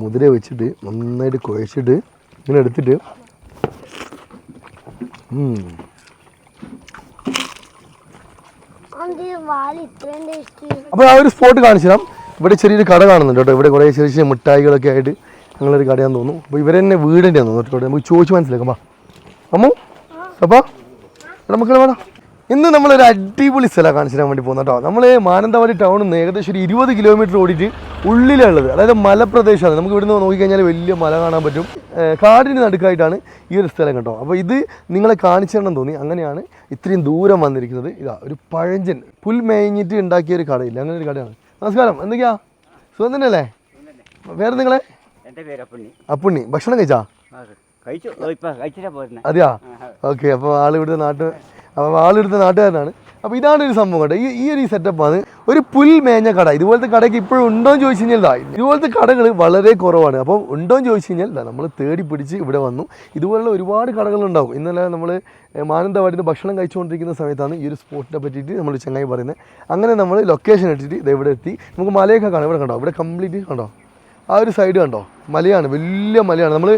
മുതിര വെച്ചിട്ട് നന്നായിട്ട് കുഴച്ചിട്ട് ഇങ്ങനെ എടുത്തിട്ട് അപ്പോൾ ആ ഒരു സ്പോട്ട് കാണിച്ചു തരാം ഇവിടെ ചെറിയൊരു കട കാണുന്നുണ്ട് കേട്ടോ. ഇവിടെ കുറേ ചെറിയ ചെറിയ മിഠായികളൊക്കെ ആയിട്ട് ഞങ്ങളൊരു കടയാന്ന് തോന്നുന്നു. അപ്പോൾ ഇവരെ തന്നെ വീടിന്റെ തോന്നുന്നു കേട്ടോ. നമുക്ക് ചോദിച്ച് മനസ്സിലാക്കാം വാ. അമ്മു അപ്പാ ഇവിടെ മക്കളെ വേണം ഇന്ന് നമ്മളൊരു അടിപൊളി സ്ഥലം കാണിച്ചു തരാൻ വേണ്ടി പോകുന്ന കേട്ടോ. നമ്മൾ മാനന്തവാടി ടൗണിൽ നിന്ന് ഏകദേശം ഒരു ഇരുപത് കിലോമീറ്റർ ഓടിയിട്ട് ഉള്ളിലുള്ളത് അതായത് മലപ്രദേശമാണ്. നമുക്ക് ഇവിടുന്ന് നോക്കിക്കഴിഞ്ഞാൽ വലിയ മല കാണാൻ പറ്റും. കാടിന് നടുക്കായിട്ടാണ് ഈ ഒരു സ്ഥലം കേട്ടോ. അപ്പോൾ ഇത് നിങ്ങളെ കാണിച്ചു തരണം തോന്നി. അങ്ങനെയാണ് ഇത്രയും ദൂരം വന്നിരിക്കുന്നത്. ഇതാ ഒരു പഴഞ്ചൻ പുൽ മേഞ്ഞിട്ട് ഉണ്ടാക്കിയ ഒരു കടയില്ല? അങ്ങനെ ഒരു കടയാണ്. നമസ്കാരം. എന്തൊക്കെയാ? സുഖം തന്നെയല്ലേ? വേറെ നിങ്ങളെ? അപ്പണ്ണി. ഭക്ഷണം കഴിച്ചാ? അതെയാ? ഓക്കെ അപ്പോൾ ആളിവിടുത്തെ നാട്ട് അപ്പോൾ ആളിവിടുത്തെ നാട്ടുകാരനാണ്. അപ്പോൾ ഇതാണ് ഒരു സംഭവം കേട്ടോ. ഈ ഈ ഒരു സെറ്റപ്പാണ് ഒരു പുൽ മേഞ്ഞ കട. ഇതുപോലത്തെ കടയ്ക്ക് ഇപ്പോഴും ഉണ്ടോ എന്ന് ചോദിച്ചു കഴിഞ്ഞാൽ ഇതാ ഇതുപോലത്തെ കടകൾ വളരെ കുറവാണ്. അപ്പോൾ ഉണ്ടോ എന്ന് ചോദിച്ചു കഴിഞ്ഞാൽ നമ്മൾ തേടി പിടിച്ച് ഇവിടെ വന്നു. ഇതുപോലുള്ള ഒരുപാട് കടകളുണ്ടാവും ഇന്നലെ നമ്മൾ മാനന്തവാടിയിൽ നിന്ന് ഭക്ഷണം കഴിച്ചുകൊണ്ടിരിക്കുന്ന സമയത്താണ് ഈ ഒരു സ്പോട്ടിനെ പറ്റിയിട്ട് നമ്മൾ ചങ്ങായി പറയുന്നത്. അങ്ങനെ നമ്മൾ ലൊക്കേഷൻ ഇട്ടിട്ട് ഇത് ഇവിടെ എത്തി. നമുക്ക് മലയൊക്കെ കാണാം. ഇവിടെ കണ്ടോ? ഇവിടെ കംപ്ലീറ്റ് കണ്ടോ? ആ ഒരു സൈഡ് കണ്ടോ? മലയാണ്. വലിയ മലയാണ്. നമ്മൾ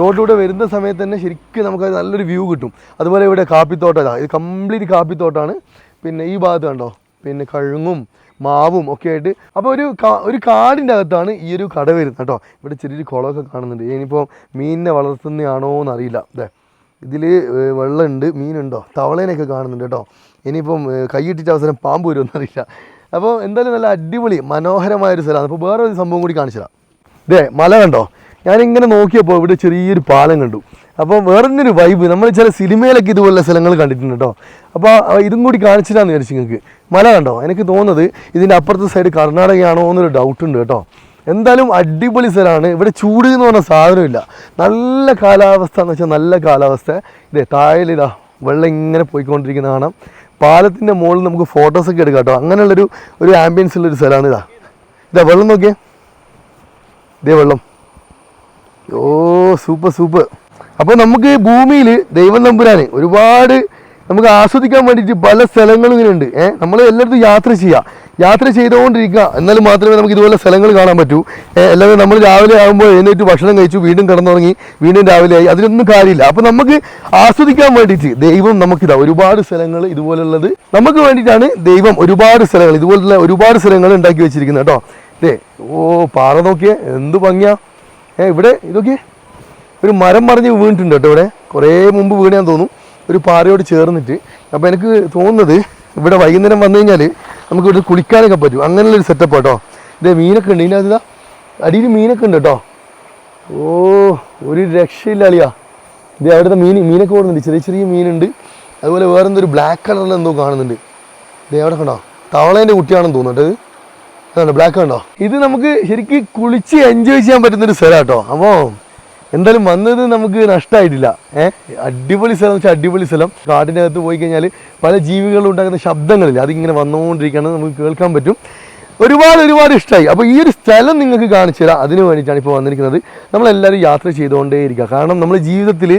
റോഡിലൂടെ വരുന്ന സമയത്ത് തന്നെ ശരിക്കും നമുക്ക് നല്ലൊരു വ്യൂ കിട്ടും. അതുപോലെ ഇവിടെ കാപ്പിത്തോട്ടം ഇത് കംപ്ലീറ്റ് കാപ്പിത്തോട്ടമാണ് പിന്നെ ഈ ഭാഗത്ത് കണ്ടോ? പിന്നെ കഴുങ്ങും മാവും ഒക്കെ ആയിട്ട്. അപ്പോൾ ഒരു ഒരു കാടിന്റെ അകത്താണ് ഈ ഒരു കട വരുന്നത് കേട്ടോ. ഇവിടെ ചെറിയൊരു കുളമൊക്കെ കാണുന്നുണ്ട്. ഇനിയിപ്പോൾ മീനിനെ വളർത്തുന്നതാണോ എന്നറിയില്ല. അതെ ഇതിൽ വെള്ളമുണ്ട് മീനുണ്ടോ? തവളേനെയൊക്കെ കാണുന്നുണ്ട് കേട്ടോ. ഇനിയിപ്പം കൈയിട്ടിട്ട് അവസരം പാമ്പ് വരുമെന്ന് അറിയില്ല അപ്പോൾ എന്തായാലും നല്ല അടിപൊളി മനോഹരമായ ഒരു സ്ഥലമാണ്. അപ്പോൾ വേറെ ഒരു സംഭവം കൂടി കാണിച്ചു തരാം ദേ മല കണ്ടോ? ഞാനിങ്ങനെ നോക്കിയപ്പോൾ ഇവിടെ ചെറിയൊരു പാലം കണ്ടു. അപ്പോൾ വേറൊരു വൈബ് നമ്മൾ ചില സിനിമയിലൊക്കെ ഇതുപോലുള്ള സ്ഥലങ്ങൾ കണ്ടിട്ടുണ്ട് കേട്ടോ. അപ്പോൾ ഇതും കൂടി കാണിച്ചിട്ടാന്ന് വിചാരിച്ചു നിങ്ങൾക്ക് മല കണ്ടോ? എനിക്ക് തോന്നുന്നത് ഇതിന്റെ അപ്പുറത്തെ സൈഡ് കർണാടകയാണോ എന്നൊരു ഡൗട്ട് ഉണ്ട് കേട്ടോ. എന്തായാലും അടിപൊളി സ്ഥലമാണ്. ഇവിടെ ചൂട് എന്ന് പറഞ്ഞ സാധനമില്ല. നല്ല കാലാവസ്ഥ എന്ന് വെച്ചാൽ നല്ല കാലാവസ്ഥ. ഇതേ താഴെയിലിതാ വെള്ളം ഇങ്ങനെ പോയിക്കൊണ്ടിരിക്കുന്ന കാണാം. പാലത്തിന്റെ മുകളിൽ നമുക്ക് ഫോട്ടോസൊക്കെ എടുക്കാം കേട്ടോ. അങ്ങനെയുള്ളൊരു ഒരു ആംബിയൻസ് ഉള്ളൊരു സ്ഥലമാണ് ഇതാ. ഇതാ വെള്ളം നോക്കിയേ. ഇതേ വെള്ളം. ഓ സൂപ്പർ സൂപ്പർ അപ്പോൾ നമുക്ക് ഭൂമിയിൽ ദൈവം നമ്പുരാന് ഒരുപാട് നമുക്ക് ആസ്വദിക്കാൻ വേണ്ടിയിട്ട് പല സ്ഥലങ്ങളും ഇങ്ങനെ ഉണ്ട് ഏഹ് നമ്മൾ എല്ലായിടത്തും യാത്ര ചെയ്യുക യാത്ര ചെയ്തുകൊണ്ടിരിക്കുക. എന്നാൽ മാത്രമേ നമുക്ക് ഇതുപോലെ സ്ഥലങ്ങൾ കാണാൻ പറ്റൂ. ഏഹ് അല്ലാതെ നമ്മൾ രാവിലെ ആകുമ്പോൾ എഴുന്നേറ്റ് ഭക്ഷണം കഴിച്ചു വീണ്ടും കിടന്നുറങ്ങി വീണ്ടും രാവിലെ ആയി. അതിനൊന്നും കാര്യമില്ല. അപ്പോൾ നമുക്ക് ആസ്വദിക്കാൻ വേണ്ടിയിട്ട് ദൈവം നമുക്കിതാ ഒരുപാട് സ്ഥലങ്ങൾ ഇതുപോലുള്ളത് നമുക്ക് വേണ്ടിയിട്ടാണ് ദൈവം ഒരുപാട് സ്ഥലങ്ങൾ ഇതുപോലുള്ള ഒരുപാട് സ്ഥലങ്ങൾ ഉണ്ടാക്കി വെച്ചിരിക്കുന്നത് കേട്ടോ. ദേ ഓ പാറ നോക്കിയേ. എന്ത് ഭംഗിയാ. ഏ ഇവിടെ ഇതൊക്കെ? ഒരു മരം മറിഞ്ഞ് വീണിട്ടുണ്ട് കേട്ടോ ഇവിടെ. കുറേ മുമ്പ് വീണാൻ തോന്നും ഒരു പാറയോട് ചേർന്നിട്ട്. അപ്പോൾ എനിക്ക് തോന്നുന്നത് ഇവിടെ വൈകുന്നേരം വന്നു കഴിഞ്ഞാൽ നമുക്ക് ഇവിടെ കുളിക്കാനൊക്കെ പറ്റും. അങ്ങനെയുള്ളൊരു സെറ്റപ്പ് കേട്ടോ ഇതേ മീനൊക്കെ ഉണ്ട്. ഇതിനകത്ത് അതിതാ അടിയിൽ മീനൊക്കെ ഉണ്ട് കേട്ടോ. ഓ ഒരു രക്ഷയില്ല അളിയാ ഇത് അവിടുത്തെ മീൻ മീനൊക്കെ ഓടുന്നുണ്ട് ചെറിയ ചെറിയ മീനുണ്ട്. അതുപോലെ വേറെ ഒരു ബ്ലാക്ക് കളറിൽ എന്തോ കാണുന്നുണ്ട്. ഇത് അവിടെ കണ്ടോ? തവളേന്റെ കുട്ടിയാണെന്ന് തോന്നുന്നു ഇത്. അതാണ് ബ്ലാക്ക് കണ്ടോ ഇത് നമുക്ക് ശരിക്കും കുളിച്ച് എൻജോയ് ചെയ്യാൻ പറ്റുന്നൊരു സ്ഥലം കേട്ടോ. അപ്പോൾ എന്തായാലും വന്നത് നമുക്ക് നഷ്ടമായിട്ടില്ല ഏഹ് അടിപൊളി സ്ഥലം വെച്ചാൽ അടിപൊളി സ്ഥലം. കാടിന്റെ പോയി കഴിഞ്ഞാൽ പല ജീവികളും ഉണ്ടാക്കുന്ന ശബ്ദങ്ങളില്ല അതിങ്ങനെ വന്നുകൊണ്ടിരിക്കുകയാണ് നമുക്ക് കേൾക്കാൻ പറ്റും. ഒരുപാട് ഒരുപാട് ഇഷ്ടമായി അപ്പോൾ ഈ ഒരു സ്ഥലം നിങ്ങൾക്ക് കാണിച്ചു തരാം. അതിന് വേണ്ടിയിട്ടാണ് ഇപ്പോൾ വന്നിരിക്കുന്നത്. നമ്മളെല്ലാവരും യാത്ര ചെയ്തുകൊണ്ടേ ഇരിക്കുക കാരണം നമ്മൾ ജീവിതത്തിൽ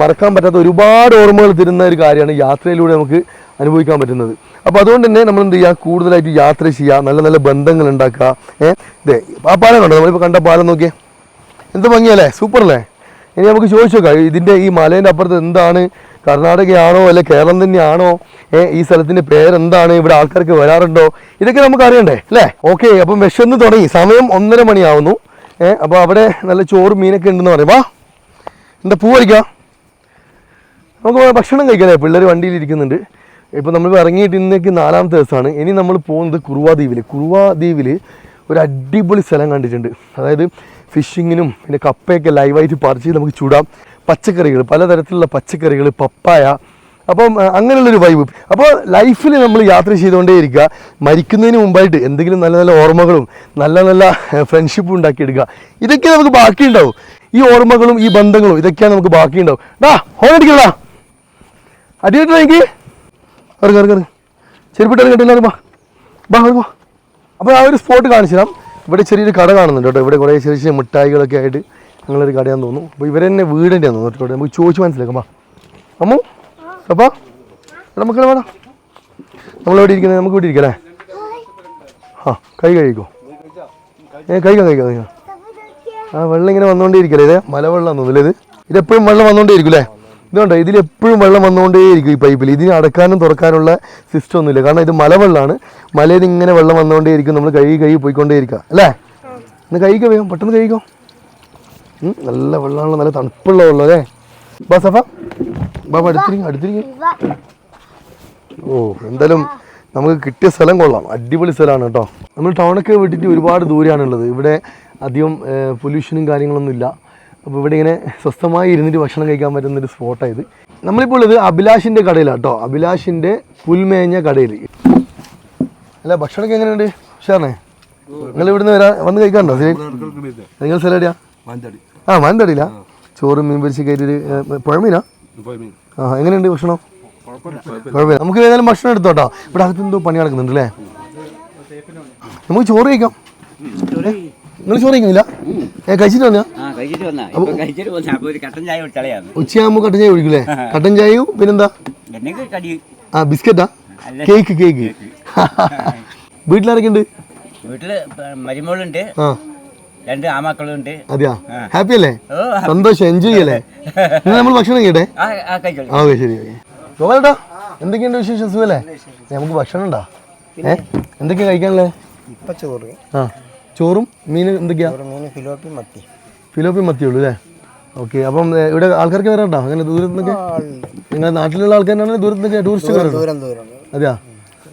മറക്കാൻ പറ്റാത്ത ഒരുപാട് ഓർമ്മകൾ തരുന്ന ഒരു കാര്യമാണ് യാത്രയിലൂടെ നമുക്ക് അനുഭവിക്കാൻ പറ്റുന്നത്. അപ്പോൾ അതുകൊണ്ട് തന്നെ നമ്മൾ എന്ത് ചെയ്യുക കൂടുതലായിട്ട് യാത്ര ചെയ്യുക നല്ല നല്ല ബന്ധങ്ങൾ ഉണ്ടാക്കുക. ഏഹ് ഇതേ ആ പാലം കണ്ടോ? നമ്മളിപ്പോൾ കണ്ട പാലം നോക്കിയേ. എന്ത് ഭംഗിയല്ലേ? സൂപ്പർ അല്ലേ ഇനി നമുക്ക് ചോദിച്ചു നോക്കാം ഇതിന്റെ ഈ മലേന്റെ അപ്പുറത്ത് എന്താണ്? കർണാടകയാണോ അല്ലെ കേരളം തന്നെയാണോ? ഈ സ്ഥലത്തിന്റെ പേരെന്താണ്? ഇവിടെ ആൾക്കാർക്ക് വരാറുണ്ടോ? ഇതൊക്കെ നമുക്ക് അറിയണ്ടേ അല്ലേ? ഓക്കെ അപ്പം വിശന്ന് തുടങ്ങി. സമയം ഒന്നര മണിയാവുന്നു. ഏ അപ്പോൾ അവിടെ നല്ല ചോറ് മീനൊക്കെ ഉണ്ടെന്ന് പറയും. വാ. എന്താ പൂ കഴിക്കാം? നമുക്ക് ഭക്ഷണം കഴിക്കാനേ പിള്ളേർ വണ്ടിയിൽ ഇരിക്കുന്നുണ്ട്. ഇപ്പോൾ നമ്മൾ ഇറങ്ങിയിട്ട് ഇന്നേക്ക് നാലാമത്തെ ദിവസമാണ്. ഇനി നമ്മൾ പോകുന്നത് കുറുവാ ദ്വീപിൽ കുറുവാ ദ്വീപിൽ ഒരു അടിപൊളി സ്ഥലം കണ്ടിട്ടുണ്ട്. അതായത് ഫിഷിങ്ങിനും പിന്നെ കപ്പയൊക്കെ ലൈവായിട്ട് പറിച്ച് നമുക്ക് ചൂടാം. പച്ചക്കറികൾ പലതരത്തിലുള്ള പച്ചക്കറികൾ പപ്പായ. അപ്പം അങ്ങനെയുള്ളൊരു വൈബ് അപ്പോൾ ലൈഫിൽ നമ്മൾ യാത്ര ചെയ്തുകൊണ്ടേയിരിക്കുക. മരിക്കുന്നതിന് മുമ്പായിട്ട് എന്തെങ്കിലും നല്ല നല്ല ഓർമ്മകളും നല്ല നല്ല ഫ്രണ്ട്ഷിപ്പും ഉണ്ടാക്കിയെടുക്കുക. ഇതൊക്കെ നമുക്ക് ബാക്കിയുണ്ടാവും. ഈ ഓർമ്മകളും ഈ ബന്ധങ്ങളും ഇതൊക്കെയാണ് നമുക്ക് ബാക്കിയുണ്ടാവും. ഡാ ഹോൺ അടിക്കണ്ടാ അടിയിട്ടോ എനിക്ക്? കറി കറി ചെരുപ്പിട്ട് ഇറങ്ങി ബാ ബാ അപ്പോൾ ആ ഒരു സ്പോട്ട് കാണിച്ചു തരാം ഇവിടെ ചെറിയൊരു കട കാണുന്നുണ്ട് കേട്ടോ. ഇവിടെ കുറേ ചെറിയ ചെറിയ മിഠായികളൊക്കെ ആയിട്ട് ഞങ്ങളൊരു കടയാന്ന് തോന്നുന്നു. അപ്പോൾ ഇവരെ തന്നെ വീടിന്റെ തോന്നുന്നു കേട്ടോ. നമുക്ക് ചോദിച്ച് മനസ്സിലാക്കാം. വാ. അമ്മു അപ്പാ. എടാ മക്കളെ വേണം നമ്മളെവിടെ ഇരിക്കുന്നത്? നമുക്ക് ഇവിടെ ഇരിക്കല്ലേ ആ കൈ കഴിക്കോ ഏ കഴിക്കാം കഴിക്കാം ആ വെള്ളം ഇങ്ങനെ വന്നുകൊണ്ടേയിരിക്കല്ലേ ഇത്? മലവെള്ളം തോന്നുന്നില്ലേ ഇത്? ഇതെപ്പോഴും വെള്ളം വന്നുകൊണ്ടേയിരിക്കും അല്ലേ? ഇതുകൊണ്ട് ഇതിലെപ്പോഴും വെള്ളം വന്നുകൊണ്ടേയിരിക്കും ഈ പൈപ്പിൽ ഇതിന് അടക്കാനും തുറക്കാനുള്ള സിസ്റ്റം ഒന്നുമില്ല. കാരണം ഇത് മലവെള്ളമാണ് മലയിൽ ഇങ്ങനെ വെള്ളം വന്നുകൊണ്ടേയിരിക്കും. നമ്മൾ കഴുകി കഴുകി പോയിക്കൊണ്ടേയിരിക്കുക അല്ലേ? ഒന്ന് കഴിക്കോ വേഗം. പെട്ടെന്ന് കഴിക്കോ നല്ല വെള്ളമാണല്ലോ നല്ല തണുപ്പുള്ള വെള്ളം അല്ലേ? ബാ സഫ. ബാബ അടുത്തിരിക്കും അടുത്തിരിക്കും. ഓ എന്തായാലും നമുക്ക് കിട്ടിയ സ്ഥലം കൊള്ളാം. അടിപൊളി സ്ഥലമാണ് കേട്ടോ. നമ്മൾ ടൗണൊക്കെ വിട്ടിട്ട് ഒരുപാട് ദൂരെയാണുള്ളത്. ഇവിടെ അധികം പൊല്യൂഷനും കാര്യങ്ങളൊന്നും ഇല്ല അപ്പോൾ ഇവിടെ ഇങ്ങനെ സ്വസ്ഥമായി ഇരുന്നിട്ട് ഭക്ഷണം കഴിക്കാൻ പറ്റുന്ന ഒരു സ്പോട്ടാണ് ഇത്. നമ്മളിപ്പോൾ ഉള്ളത് അഭിലാഷിന്റെ കടയിലാണ് കേട്ടോ അഭിലാഷിന്റെ പുൽമേഞ്ഞ കടയിൽ. അല്ല ഭക്ഷണമൊക്കെ എങ്ങനെയുണ്ട്? ഉഷാറിനെ നിങ്ങൾ ഇവിടുന്ന് വരാ വന്ന് കഴിക്കാറുണ്ടോ? ശരി നിങ്ങൾ സ്ഥലം എവിടെയാ? ആ മാനന്തടിയില്ല ചോറും മീൻ പൊരിച്ച് കയറ്റി പുഴമീനാ? ആ എങ്ങനെയുണ്ട് ഭക്ഷണം? കുഴപ്പമില്ല. നമുക്ക് ഏതായാലും ഭക്ഷണം എടുത്തോട്ടോ. ഇവിടെ അകത്ത് എന്തോ പണി നടക്കുന്നുണ്ട് അല്ലേ? നമുക്ക് ചോറ് കഴിക്കാം. നിങ്ങൾ ചോറ് കഴിക്കുന്നില്ല? ഏ കഴിച്ചിട്ട് വന്നാ? ആ കഴിച്ചിട്ട് വന്നാ. ഇപ്പൊ കഴിച്ചിട്ട് വന്നാ. അപ്പൊ ഒരു കട്ടൻ ചായ വിട്ടളയാണ് ഉച്ചയാകുമ്പോൾ കട്ടൻ ചായ കുടിക്കില്ലേ കട്ടൻ ചായയും പിന്നെന്താ? ആ ബിസ്ക്കറ്റാ? Cake cake. വീട്ടിലാരൊക്കെ ഉണ്ട് വീട്ടിൽ മരുമോളുണ്ട് രണ്ട് ആമാക്കളുണ്ട്. അതെയാ? ഹാപ്പി അല്ലേ? സന്തോഷം എൻജോയ് അല്ലേ നമ്മൾ ഭക്ഷണം കേട്ടെ ആ ശരി ഗോപാലേട്ടാ എന്തൊക്കെയുണ്ട് വിശേഷം? സുഖല്ലേ? നമുക്ക് ഭക്ഷണം ഉണ്ടോ? ഏ? എന്തൊക്കെയാ കഴിക്കാനല്ലേ ഇപ്പൊ ചോറ്. ആ. ചോറും മീൻ എന്തൊക്കെയാ? ഫിലോപ്പി മത്തി. ഫിലോപ്പി മത്തിയുള്ളൂ അല്ലേ? ഓക്കെ അപ്പം ഇവിടെ ആൾക്കാർക്ക് വരാട്ടോ അങ്ങനെ ദൂരത്ത് നിന്നൊക്കെ നിങ്ങളുടെ നാട്ടിലുള്ള ആൾക്കാരാണ് ദൂരത്ത് നിന്നൊക്കെ ടൂറിസ്റ്റ് അതെയാ?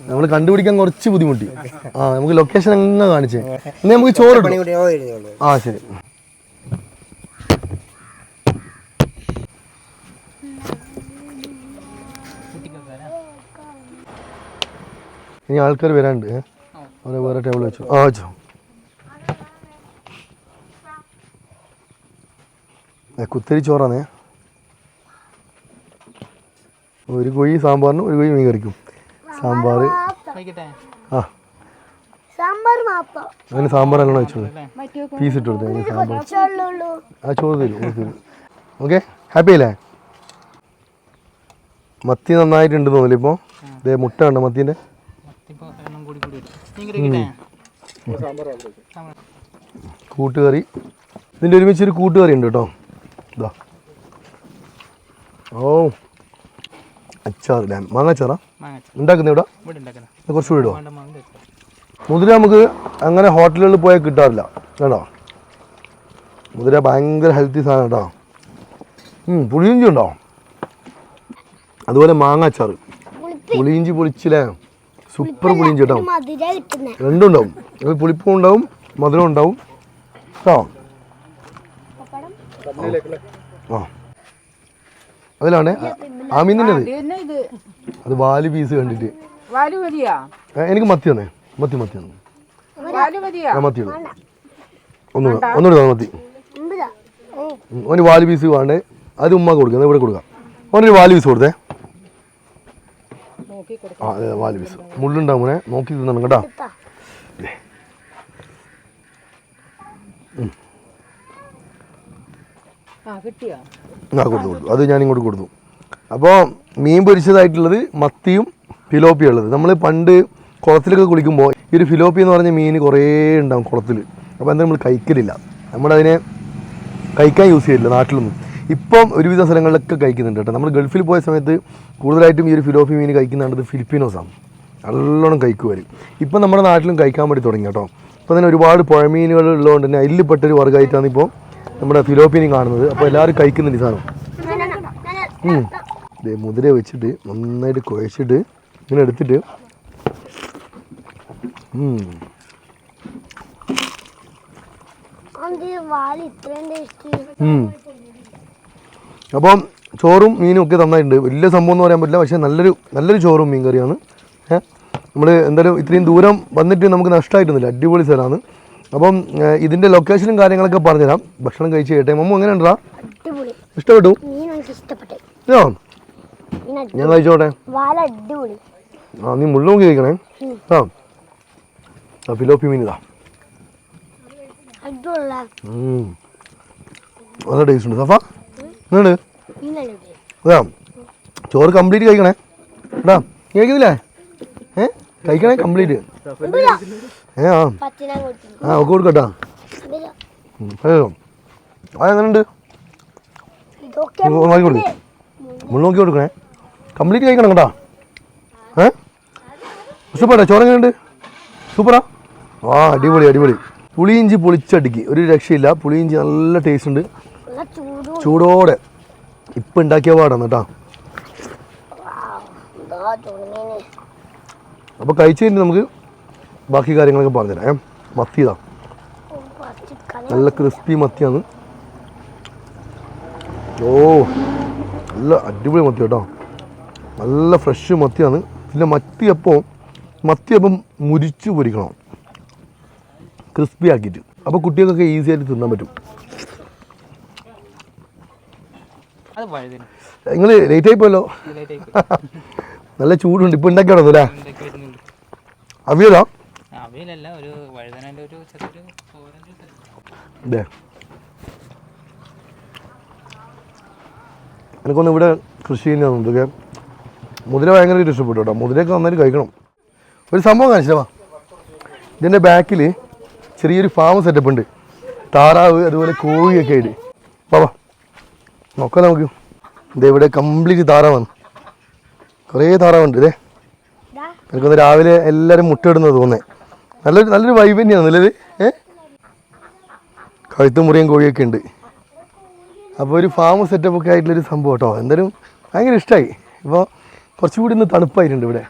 നമ്മൾ കണ്ടുപിടിക്കാൻ കുറച്ച് ബുദ്ധിമുട്ടി. ആ നമുക്ക് ലൊക്കേഷൻ അങ്ങനെ കാണിച്ചേ. എന്നാൽ നമുക്ക് ചോറ് ആ ശരി. ഇനി ആൾക്കാർ വരാണ്ട്? അവരെ വേറെ ടേബിൾ വെച്ചു? ആ വെച്ചോ. കുത്തരി ചോറാണ്. ഒരു കൊയ്യ് സാമ്പാറിനും ഒരു കൊയ്യ് മീൻ കറിക്കും. സാമ്പാർ. ആ. സാമ്പാർ മാപ്പം. അങ്ങനെ സാമ്പാർ നല്ലോണം വെച്ചോളൂ. പീസ് ഇട്ട് കൊടുത്തു സാമ്പാർ. ആ ചോറ് തരും ചോറ് തരും. ഓക്കെ ഹാപ്പി അല്ലേ? മത്തി നന്നായിട്ടുണ്ട് തോന്നില്ല ഇപ്പോൾ ഇതേ മുട്ട ഉണ്ട് മത്തീന്റെ? കൂട്ടുകറി. ഇതിന്റെ ഒരുമിച്ചൊരു കൂട്ടുകറി ഉണ്ട് കേട്ടോ. ഇതാ ഓ. അച്ചാർ അച്ചാറില്ല മാങ്ങാച്ചാറാ? ഉണ്ടാക്കുന്ന ഇവിടെ? കുറച്ച് വീടോ മുതിര നമുക്ക് അങ്ങനെ ഹോട്ടലുകളിൽ പോയാൽ കിട്ടാറില്ല. കേട്ടോ മുതിര ഭയങ്കര ഹെൽത്തി സാധനം കേട്ടോ. പുളിയിഞ്ചി ഉണ്ടോ? അതുപോലെ മാങ്ങാച്ചാറ്. പുളിയിഞ്ചി പൊളിച്ചില്ലേ? സൂപ്പർ പുളിയിഞ്ചി കേട്ടോ രണ്ടും ഉണ്ടാവും. പുളിപ്പും ഉണ്ടാവും മധുരം ഉണ്ടാവും. കേട്ടോ? ആ. അതിലാണ് ആമീന്നിന്റെ അത് വാൽ പീസ് കണ്ടിട്ട്. എനിക്ക് മത്തി തന്നെ മത്തി മത്തി തന്നെ ഒന്നുകൂടെ ഒന്നുകൂടെ താ മത്തി ഓന് വാൽ പീസ് വേണ്ടേ അത് ഉമ്മ കൊടുക്കുക ഇവിടെ കൊടുക്കാം. ഓനൊരു വാൽ പീസ് കൊടുത്തേ. ആ അതെ വാൽ പീസ്. മുള്ളുണ്ടാവും നോക്കി തിന്നണം കേട്ടോ. ആ കൊടുത്തു കൊടുത്തു. അത് ഞാൻ ഇങ്ങോട്ട് കൊടുത്തു. അപ്പോൾ മീൻ പൊരിച്ചതായിട്ടുള്ളത് മത്തിയും ഫിലോപ്പിയും ഉള്ളത്. നമ്മൾ പണ്ട് കുളത്തിലൊക്കെ കുളിക്കുമ്പോൾ ഈ ഒരു ഫിലോപ്പി എന്ന് പറഞ്ഞ മീൻ കുറേ ഉണ്ടാവും കുളത്തിൽ. അപ്പോൾ എന്താ നമ്മൾ കഴിക്കലില്ല. നമ്മളതിനെ കഴിക്കാൻ യൂസ് ചെയ്യില്ല നാട്ടിലൊന്നും. ഇപ്പം ഒരുവിധ സ്ഥലങ്ങളിലൊക്കെ കഴിക്കുന്നുണ്ട് കേട്ടോ. നമ്മൾ ഗൾഫിൽ പോയ സമയത്ത് കൂടുതലായിട്ടും ഈ ഒരു ഫിലോപ്പി മീൻ കഴിക്കുന്നുണ്ട് ഫിലിപ്പീനോസാണ് നല്ലോണം കഴിക്കുവരും. ഇപ്പം നമ്മുടെ നാട്ടിലും കഴിക്കാൻ വേണ്ടി തുടങ്ങി കേട്ടോ. ഇപ്പം തന്നെ ഒരുപാട് പുഴമീനുകൾ ഉള്ളതുകൊണ്ട് തന്നെ അതിൽപ്പെട്ടൊരു വർഗമായിട്ടാണ് ഇപ്പോൾ നമ്മുടെ ഫിലോപ്പിനും കാണുന്നത്. അപ്പോൾ എല്ലാവരും കഴിക്കുന്നുണ്ട് ഈ സാധനം. മുതിര വെച്ചിട്ട് നന്നായിട്ട് കുഴച്ചിട്ട് ഇങ്ങനെ എടുത്തിട്ട്. അപ്പം ചോറും മീനും ഒക്കെ തന്നായിട്ടുണ്ട് വലിയ സംഭവം എന്ന് പറയാൻ പറ്റില്ല. പക്ഷേ നല്ലൊരു നല്ലൊരു ചോറും മീൻ കറിയാണ്. നമ്മൾ എന്തായാലും ഇത്രയും ദൂരം വന്നിട്ട് നമുക്ക് നഷ്ടമായിട്ടൊന്നുമില്ല അടിപൊളി സ്ഥലമാണ്. അപ്പം ഇതിന്റെ ഇതിന്റെ ലൊക്കേഷനും കാര്യങ്ങളൊക്കെ പറഞ്ഞുതരാം. ഭക്ഷണം കഴിച്ച് കേട്ടെ. മമ്മു എങ്ങനെ ഉണ്ടാ ഇഷ്ടപ്പെട്ടു? ആ ഞാൻ കഴിച്ചോട്ടെ? ആ നീ മുള്ളു നോക്കി കഴിക്കണേ. ആ. ആ ഫിലോപ്പി മീനിതാ. നല്ല ടേസ്റ്റ് ഉണ്ട്. സഫ എന്നുണ്ട് അതാ ചോറ് കംപ്ലീറ്റ് കഴിക്കണേ. കേട്ടാ കേൾക്കുന്നില്ലേ ഏ? കഴിക്കണേ കംപ്ലീറ്റ് ഏ ആ. ആ ഒക്കെ കൊടുക്കട്ടാ. ഇതൊക്കെ നോക്കി കൊടുക്കും. മുള്ള നോക്കി കൊടുക്കണേ. കംപ്ലീറ്റ് കഴിക്കണം കേട്ടോ. ഏ? സൂപ്പറാ ചോറ് എങ്ങനെയുണ്ട് സൂപ്പറാ? ആ അടിപൊളി അടിപൊളി. പുളിയിഞ്ചി പൊളിച്ചടിക്ക്. ഒരു രക്ഷയില്ല. പുളിയിഞ്ചി നല്ല ടേസ്റ്റ് ഉണ്ട്. ചൂടോടെ. ഇപ്പം ഉണ്ടാക്കിയ പാടാണ് കേട്ടോ. അപ്പോൾ കഴിച്ച് കഴിഞ്ഞ് നമുക്ക് ബാക്കി കാര്യങ്ങളൊക്കെ പറഞ്ഞുതരാം. ഏ? മത്തി ഇതാ. നല്ല ക്രിസ്പി മത്തിയാണ്. ഓ നല്ല അടിപൊളി മത്തി കേട്ടോ. നല്ല ഫ്രഷ് മത്തിയാണ്. പിന്നെ മത്തിയപ്പം മത്തിയപ്പം മുരിച്ച് പൊരിക്കണം. ക്രിസ്പി ആക്കിയിട്ട്. അപ്പോൾ കുട്ടികൾക്കൊക്കെ ഈസി ആയിട്ട് തിന്നാൻ പറ്റും. നിങ്ങൾ ലേറ്റ് ആയി പോയല്ലോ? നല്ല ചൂടുണ്ട്. ഇപ്പം ഉണ്ടാക്കി കിടന്നു അല്ലേ? അവിയലോ? അവയിലല്ല ഒരു വഴുതനന്റെ ഒരു ചെറിയൊരു എനിക്കൊന്ന് ഇവിടെ കൃഷി ചെയ്യുന്നതാണ് ഇതൊക്കെ മുതിര ഭയങ്കരമായിട്ട് ഇഷ്ടപ്പെട്ടു കേട്ടോ. മുതിരയൊക്കെ നന്നായിട്ട് കഴിക്കണം. ഒരു സംഭവം കാണിച്ചാ ഇതിന്റെ ബാക്കിൽ ചെറിയൊരു ഫാം സെറ്റപ്പ് ഉണ്ട്. താറാവ് അതുപോലെ കോഴിയൊക്കെ ആയിട്ട്. പാവാ നോക്കാം നമുക്ക്. ഇതേ ഇവിടെ കംപ്ലീറ്റ് താറാവാണ്. കുറേ താറാവുണ്ട് ഇതേ. എനിക്കൊന്ന് രാവിലെ എല്ലാവരും മുട്ടയിടുന്നത് തോന്നേ നല്ലൊരു നല്ലൊരു വൈബ് തന്നെയാണ് നല്ലത് ഏ? കഴുത്തും മുറിയും കോഴിയൊക്കെ ഉണ്ട്. അപ്പോൾ ഒരു ഫാം സെറ്റപ്പ് ഒക്കെ ആയിട്ടുള്ളൊരു സംഭവം കേട്ടോ. എന്തായാലും ഭയങ്കര ഇഷ്ടമായി ഇപ്പോൾ കുറച്ചുകൂടി ഇന്ന് തണുപ്പായിട്ടുണ്ട് ഇവിടെ.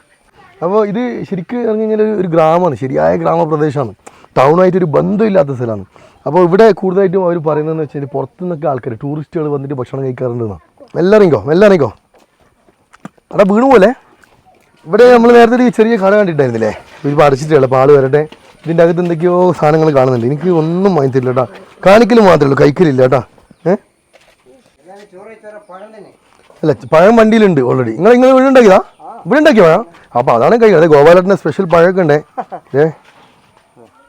അപ്പോൾ ഇത് ശരിക്കും പറഞ്ഞു കഴിഞ്ഞാൽ ഒരു- ഗ്രാമമാണ് ശരിയായ ഗ്രാമപ്രദേശമാണ്. ടൗണായിട്ട് ഒരു ബന്ധമില്ലാത്ത സ്ഥലമാണ്. അപ്പോൾ ഇവിടെ കൂടുതലായിട്ടും അവർ പറയുന്നതെന്ന് വെച്ചാൽ പുറത്തു നിന്നൊക്കെ ആൾക്കാർ ടൂറിസ്റ്റുകൾ വന്നിട്ട് ഭക്ഷണം കഴിക്കാറുണ്ടെന്നാണ് മെല്ലെ ഇറങ്ങിക്കോ മെല്ലെ ഇറങ്ങിക്കോ അവിടെ വീണു പോലെ. ഇവിടെ നമ്മൾ നേരത്തെ ഒരു ചെറിയ കട കണ്ടിട്ടായിരുന്നില്ലേ ഇപ്പോൾ പറിച്ചിട്ടുള്ള ആൾ വരട്ടെ. ഇതിന്റെ അകത്ത് എന്തൊക്കെയോ സാധനങ്ങൾ കാണുന്നുണ്ട്. എനിക്ക് ഒന്നും വാങ്ങിത്തില്ല കേട്ടോ കാണിക്കൽ മാത്രമേ ഉള്ളൂ. കൈക്കലില്ല കേട്ടോ ഏഹ് അല്ല പഴം വണ്ടിയിലുണ്ട് ഓൾറെഡി നിങ്ങൾ നിങ്ങൾ ഇവിടെ ഉണ്ടാക്കിയതാ? ഇവിടെ ഉണ്ടാക്കിയ പഴം? അപ്പോൾ അതാണ് കഴിക്കുക അതെ ഗോപാലേട്ടന്റെ സ്പെഷ്യൽ പഴമൊക്കെ ഉണ്ടേ. ഏ?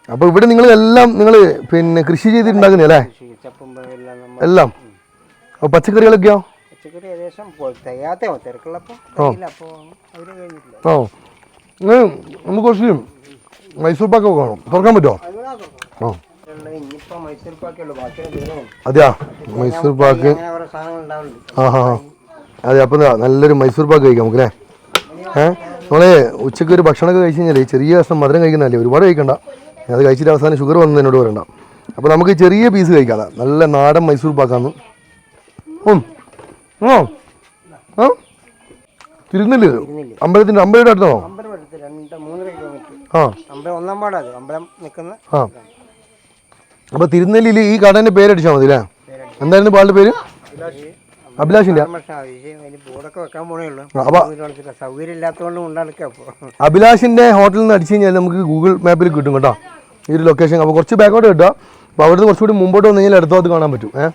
അപ്പോൾ ഇവിടെ നിങ്ങൾ എല്ലാം നിങ്ങൾ പിന്നെ കൃഷി ചെയ്തിട്ടുണ്ടാക്കുന്നേ അല്ലേ എല്ലാം അപ്പോൾ പച്ചക്കറികളൊക്കെയോ? പച്ചക്കറി ഏകദേശം. തികയാത്തേ തിരക്കുള്ളപ്പോൾ. അപ്പോൾ അവർ കഴിഞ്ഞിട്ടില്ല. ഓ. ഏ, നമുക്ക് കുറച്ച് മൈസൂർ പാക്ക് വേണം തുറക്കാൻ പറ്റുമോ? ആ അതെയാ? മൈസൂർ പാക്ക് ആ ഹാ അതെ അപ്പം നല്ലൊരു മൈസൂർ പാക്ക് കഴിക്കാം നമുക്കല്ലേ? ഏ? നമ്മളെ ഉച്ചയ്ക്ക് ഒരു ഭക്ഷണമൊക്കെ കഴിച്ച് കഴിഞ്ഞാൽ ചെറിയ ദിവസം മധുരം കഴിക്കുന്നതല്ലേ? ഒരുപാട് കഴിക്കണ്ട. അത് കഴിച്ചിട്ട് അവസാനം ഷുഗർ വന്നത് എന്നോട് പറയണ്ട. അപ്പോൾ നമുക്ക് ചെറിയ പീസ് കഴിക്കാം. നല്ല നാടൻ മൈസൂർ പാക്കാന്ന് ഉം. ആ. ആ. തിരുന്നില്ല അമ്പലത്തിന്റെ അമ്പലയുടെ അടുത്താണോ? അമ്പലം രണ്ട് മൂന്നര കിലോമീറ്റർ ആ. അമ്പലം ഒന്നാം അമ്പലം നിൽക്കുന്ന ആ. അപ്പോൾ തിരുനെല്ലിയിൽ ഈ കടേന്റെ പേരടിച്ചാൽ മതി അല്ലേ? എന്തായിരുന്നു പാലിന്റെ പേര്? അഭിലാഷിന്റെ. അപ്പൊ- ഹോട്ടലിൽ നിന്ന് അടിച്ചു കഴിഞ്ഞാൽ നമുക്ക് ഗൂഗിൾ മാപ്പിൽ കിട്ടും കേട്ടോ. ഈ ഒരു ലൊക്കേഷൻ അപ്പോൾ കുറച്ച് ബാക്കോട്ട് കിട്ടുക. അപ്പോൾ അവിടുന്ന് കുറച്ചുകൂടി മുമ്പോട്ട് വന്നു കഴിഞ്ഞാൽ അടുത്ത കാണാൻ പറ്റും. ഏഹ്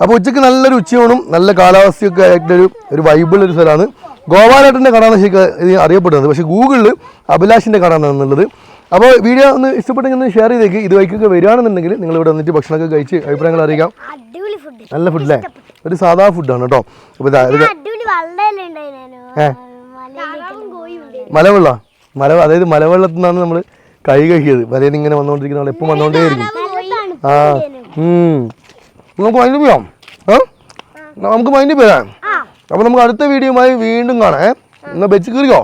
അപ്പോൾ ഉച്ചയ്ക്ക് നല്ലൊരു ഉച്ചയോണും നല്ല കാലാവസ്ഥയൊക്കെ ആയിട്ടൊരു ഒരു വൈബിളൊരു ഒരു സ്ഥലമാണ്. ഗോപാലേട്ടന്റെ കട എന്ന് ശരിക്കും ഇത് അറിയപ്പെടുന്നത്. പക്ഷേ ഗൂഗിളിൽ അഭിലാഷിന്റെ കട എന്നുള്ളത് അപ്പോൾ വീഡിയോ ഒന്ന് ഇഷ്ടപ്പെട്ടെങ്കിൽ ഒന്ന് ഷെയർ ചെയ്തേക്ക്. ഇത് വൈക്കൊക്കെ വരികയാണെന്നുണ്ടെങ്കിൽ നിങ്ങൾ ഇവിടെ വന്നിട്ട് ഭക്ഷണമൊക്കെ കഴിച്ച് അഭിപ്രായങ്ങൾ അറിയിക്കാം. നല്ല ഫുഡല്ലേ ഒരു സാധാ ഫുഡാണ് കേട്ടോ. അപ്പോൾ ഏ? മലവെള്ള? മല അതായത് മലവെള്ളത്തിൽ നിന്നാണ് നമ്മൾ കൈ കഴുകിയത്. വലയിൽ ഇങ്ങനെ വന്നുകൊണ്ടിരിക്കുന്ന നമ്മൾ എപ്പോൾ വന്നുകൊണ്ടേയിരിക്കും. ആ. നമുക്ക് മൈൻഡ് പോയാം നമുക്ക് മൈൻഡ് പോയാം അപ്പോൾ നമുക്ക് അടുത്ത വീഡിയോയുമായി വീണ്ടും കാണാം. ഏ? എന്നാ വെച്ച് കീറിയോ